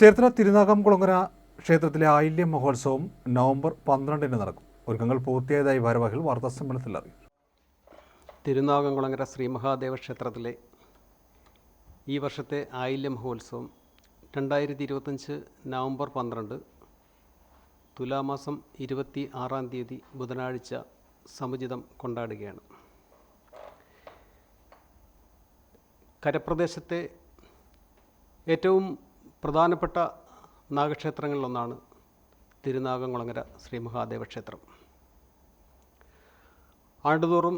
ചേർത്തല തിരുനാഗംകുളങ്ങര ക്ഷേത്രത്തിലെ ആയില്യ മഹോത്സവം നവംബർ പന്ത്രണ്ടിന് നടക്കും. ഒരുക്കങ്ങൾ പൂർത്തിയായതായി ഭാരവാഹികൾ വാർത്താസമ്മേളനത്തിൽ അറിയിച്ചു. തിരുനാഗംകുളങ്ങര ശ്രീ മഹാദേവ ക്ഷേത്രത്തിലെ ഈ വർഷത്തെ ആയില്യ മഹോത്സവം രണ്ടായിരത്തി ഇരുപത്തഞ്ച് നവംബർ പന്ത്രണ്ട് തുലാമാസം ഇരുപത്തി ആറാം തീയതി ബുധനാഴ്ച സമുചിതം കൊണ്ടാടുകയാണ്. കരപ്രദേശത്തെ ഏറ്റവും പ്രധാനപ്പെട്ട നാഗക്ഷേത്രങ്ങളിലൊന്നാണ് തിരുനാഗംകുളങ്ങര ശ്രീ മഹാദേവ ക്ഷേത്രം ആണ്ടുതോറും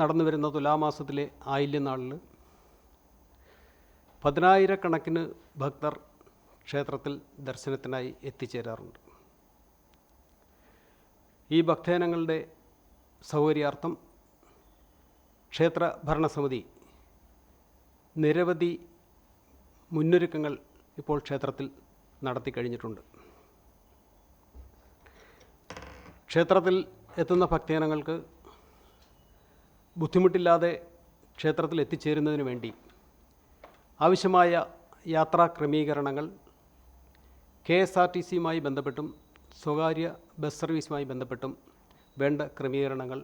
നടന്നു വരുന്ന തുലാമാസത്തിലെ ആയില്യനാളിൽ പതിനായിരക്കണക്കിന് ഭക്തർ ക്ഷേത്രത്തിൽ ദർശനത്തിനായി എത്തിച്ചേരാറുണ്ട്. ഈ ഭക്തജനങ്ങളുടെ സൗകര്യാർത്ഥം ക്ഷേത്ര ഭരണസമിതി നിരവധി മുന്നൊരുക്കങ്ങൾ ഇപ്പോൾ ക്ഷേത്രത്തിൽ നടത്തി കഴിഞ്ഞിട്ടുണ്ട്. ക്ഷേത്രത്തിൽ എത്തുന്ന ഭക്തജനങ്ങൾക്ക് ബുദ്ധിമുട്ടില്ലാതെ ക്ഷേത്രത്തിൽ എത്തിച്ചേരുന്നതിന് വേണ്ടി ആവശ്യമായ യാത്രാ ക്രമീകരണങ്ങൾ കെ എസ് ആർ ടി സിയുമായി ബന്ധപ്പെട്ടും സ്വകാര്യ ബസ് സർവീസുമായി ബന്ധപ്പെട്ടും വേണ്ട ക്രമീകരണങ്ങൾ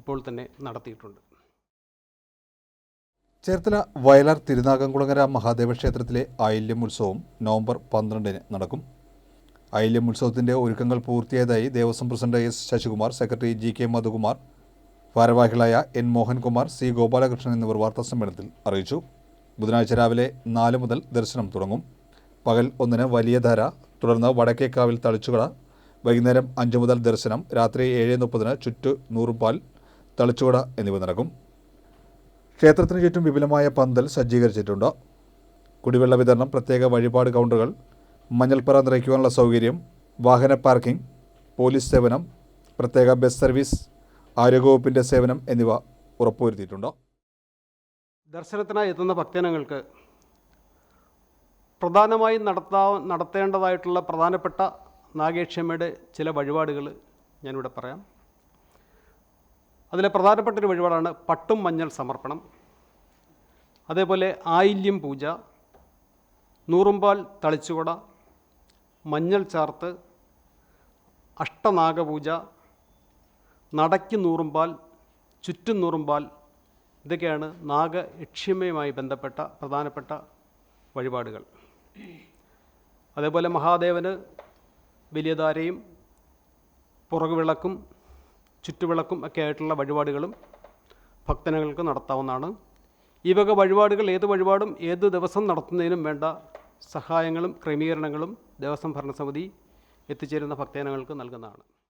ഇപ്പോൾ തന്നെ നടത്തിയിട്ടുണ്ട്. ചേർത്തല വയലാർ തിരുനാഗംകുളങ്ങര മഹാദേവ ക്ഷേത്രത്തിലെ ഐല്യം ഉത്സവം നവംബർ പന്ത്രണ്ടിന് നടക്കും. ഐല്യം ഉത്സവത്തിന്റെ ഒരുക്കങ്ങൾ പൂർത്തിയായതായി Devaswom president S Sasikumar secretary G K Madhukumar ഭാരവാഹികളായ എൻ മോഹൻകുമാർ സി ഗോപാലകൃഷ്ണൻ എന്നിവർ വാർത്താസമ്മേളനത്തിൽ അറിയിച്ചു. ബുധനാഴ്ച രാവിലെ നാല് മുതൽ ദർശനം തുടങ്ങും. പകൽ ഒന്നിന് വലിയ ധാര തുടർന്ന് വടക്കേക്കാവിൽ തളിച്ചുകട വൈകുന്നേരം അഞ്ച് മുതൽ ദർശനം രാത്രി ഏഴ് മുപ്പതിന് ചുറ്റു നൂറുപാൽ തളിച്ചുകട എന്നിവ നടക്കും. ക്ഷേത്രത്തിന് ചുറ്റും വിപുലമായ പന്തൽ സജ്ജീകരിച്ചിട്ടുണ്ട്. കുടിവെള്ള വിതരണം പ്രത്യേക വഴിപാട് കൗണ്ടറുകൾ മഞ്ഞൾപ്പറ നിറയ്ക്കുവാനുള്ള സൗകര്യം വാഹന പാർക്കിംഗ് പോലീസ് സേവനം പ്രത്യേക ബസ് സർവീസ് ആരോഗ്യവകുപ്പിന്റെ സേവനം എന്നിവ ഉറപ്പുവരുത്തിയിട്ടുണ്ട്. ദർശനത്തിനായി എത്തുന്ന ഭക്തജനങ്ങൾക്ക് പ്രധാനമായും നടത്താ നടത്തേണ്ടതായിട്ടുള്ള പ്രധാനപ്പെട്ട നാഗേക്ഷമ്മയുടെ ചില വഴിപാടുകൾ ഞാനിവിടെ പറയാം. അതിലെ പ്രധാനപ്പെട്ട ഒരു വഴിപാടാണ് പട്ടും മഞ്ഞൾ സമർപ്പണം. അതേപോലെ ആയില്യം പൂജ നൂറുമ്പാൽ തളിച്ചുകൊട മഞ്ഞൾ ചാർത്ത് അഷ്ടനാഗപൂജ നടയ്ക്ക് നൂറുമ്പാൽ ചുറ്റും നൂറുമ്പാൽ ഇതൊക്കെയാണ് നാഗ യക്ഷ്യമയുമായി ബന്ധപ്പെട്ട പ്രധാനപ്പെട്ട വഴിപാടുകൾ. അതേപോലെ മഹാദേവന് വലിയധാരയും പുറകുവിളക്കും ചുറ്റുവിളക്കും ഒക്കെ ആയിട്ടുള്ള വഴിപാടുകളും ഭക്തനങ്ങൾക്ക് നടത്താവുന്നതാണ്. ഈ വക വഴിപാടുകൾ ഏത് വഴിപാടും ഏത് ദിവസം നടത്തുന്നതിനും വേണ്ട സഹായങ്ങളും ക്രമീകരണങ്ങളും ദേവസ്വം ഭരണസമിതി എത്തിച്ചേരുന്ന ഭക്തജനങ്ങൾക്ക് നൽകുന്നതാണ്.